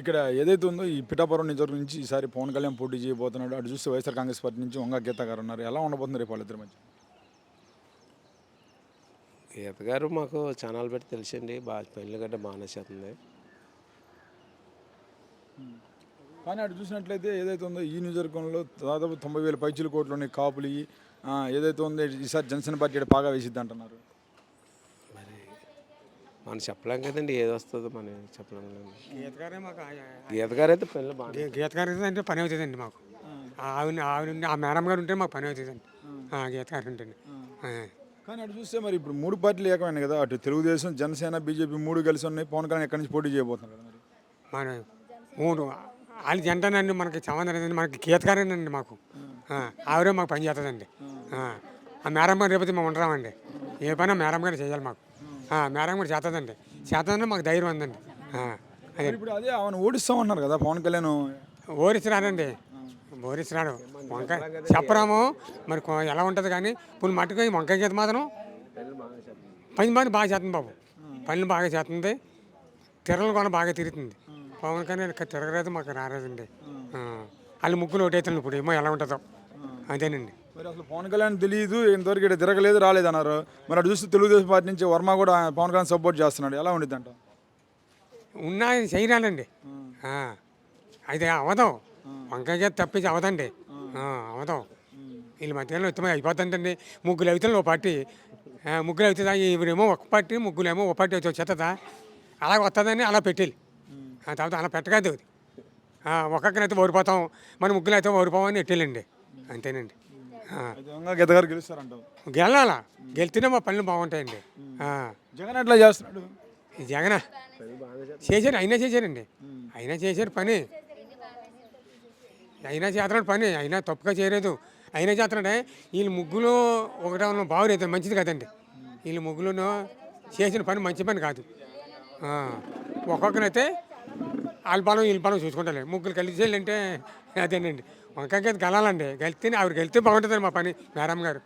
ఇక్కడ ఏదైతే ఉందో ఈ పిఠాపురం నియోజకవర్గం నుంచి ఈసారి పవన్ కళ్యాణ్ పోటీ చేయబోతున్నాడు. అటు చూస్తే వైఎస్ఆర్ కాంగ్రెస్ పార్టీ నుంచి వంగ గీత గారు ఉన్నారు. ఎలా ఉండబోతుంది రేపు వాళ్ళిద్దరి మధ్య? ఈత గారు మాకు ఛానల్ పెట్టి తెలిసండి బాగా పెళ్ళి గడ్డ బాగానే చేస్తుంది. కానీ అటు చూసినట్లయితే ఏదైతే ఉందో ఈ నియోజకవర్గంలో దాదాపు తొంభై వేల పైచీల కోట్లు ఉన్నాయి కాపులు ఏదైతే ఉందో ఈసారి జనసేన పార్టీ బాగా వేసిద్ది అంటున్నారు. మనం చెప్పలేం కదండి ఏది వస్తుందో మనం చెప్పలేం కదండి. గీత గారే మాకు ఆ- గీత గారు అయితే బాగా గే- గీత గారు అంటే పని అవుతుందండి మాకు. ఆవిడ ఆవిడ ఆ మేడం గారు ఉంటే మాకు పని అవుతుందండి. ఆ, గీత గారు ఉంటే కానీ అటు చూస్తే మరి ఇప్పుడు మూడు పార్టీలు ఏకమైనాయి కదా అటు తెలుగుదేశం జనసేన బీజేపీ మూడు కలిసి ఉన్నాయి పవన్ కళ్యాణ్ ఎక్కడి నుంచి పోటీ చేయబోతున్నారు మరి? మన మూడు వాళ్ళ జంటనండి మనకి సంబంధం లేదండి మనకి గీత గారేనండి మాకు. ఆ, ఆవిడే మాకు పని చేస్తుందండి. ఆ, ఆ మేడం గారు రేపు మేము ఉండరామండి. ఏ పైన మేడం గారు చేయాలి మాకు. మేడం గారు చేస్తుందండి చేస్తుందంటే మాకు ధైర్యం ఉందండి. అదే. ఇప్పుడు అదే ఆమెను ఓడిస్తామన్నారు కదా పవన్ కళ్యాణ్. ఓరిస్తున్నాడండి ఓరిస్తున్నాడు వంకాయ చెప్పరాము. మరి ఎలా ఉంటుంది కానీ ఇప్పుడు మట్టుకు వంకాయ గీత మాత్రం పని పని బాగా చేస్తుంది బాబు. పనులు బాగా చేస్తుంది. తిరగలు కూడా బాగా తిరుగుతుంది. పవన్ కళ్యాణ్ తిరగలేదు మాకు రాలేదండి. వాళ్ళు ముగ్గులు ఒకటైతుంది ఇప్పుడు. ఏమో ఎలా ఉంటుందో. అదేనండి. మరి అసలు పవన్ కళ్యాణ్ తెలియదు ఇంతవరకు ఇక్కడ తిరగలేదు రాలేదు అన్నారు మరి అటు చూస్తే తెలుగుదేశం పార్టీ నుంచి వర్మ కూడా పవన్ కళ్యాణ్ సపోర్ట్ చేస్తున్నాడు. ఎలా ఉండిద్ది అంట ఉన్నాయి చేయరాలండి అయితే అవదాం వంకాయ గీత తప్పించి అవదండి అవదాం వీళ్ళ మధ్యలో ఉత్తమం అయిపోతుందండి. ముగ్గులు అవుతుంది ఓ పార్టీ. ముగ్గులు అవుతుందా ఇవిడేమో ఒక పార్టీ ముగ్గులేమో ఒక పార్టీ అవుతుంది చెత్తదా అలా వస్తుందని అలా పెట్టేది తర్వాత అలా పెట్టకదు ఒక్కక్కనైతే ఓడిపోతాం. మన ముగ్గులు అయితే ఓడిపోమని పెట్టేళ్ళండి అంతేనండి. ఆ. అయితే వంగ గీత గారు గెలుస్తారంటావు. గెలాలా గెలిస్తేనే మా పనులు బాగుంటాయండి. జగన్ ఎట్లా చేస్తున్నాడు? జగన చేశారు అయినా చేశారండి అయినా చేశారు పని. అయినా చేస్తున్నాడు పని అయినా తప్పుగా చేయలేదు. అయినా చేస్తున్నాడే వీళ్ళు ముగ్గులు ఒకటే బాగులేదు మంచిది కదండి. వీళ్ళు ముగ్గులను చేసిన పని మంచి పని కాదు. ఆ, ఒక్కొక్కనైతే వాళ్ళ బలం వీళ్ళ బలం చూసుకుంటారు ముగ్గులు కలిసి వెళ్ళంటే అదేనండి. వంకాయ గెలాలండి. గెలిస్తే ఆవిడ గెలిస్తే బాగుంటుందండి మా పని మేడం గారు.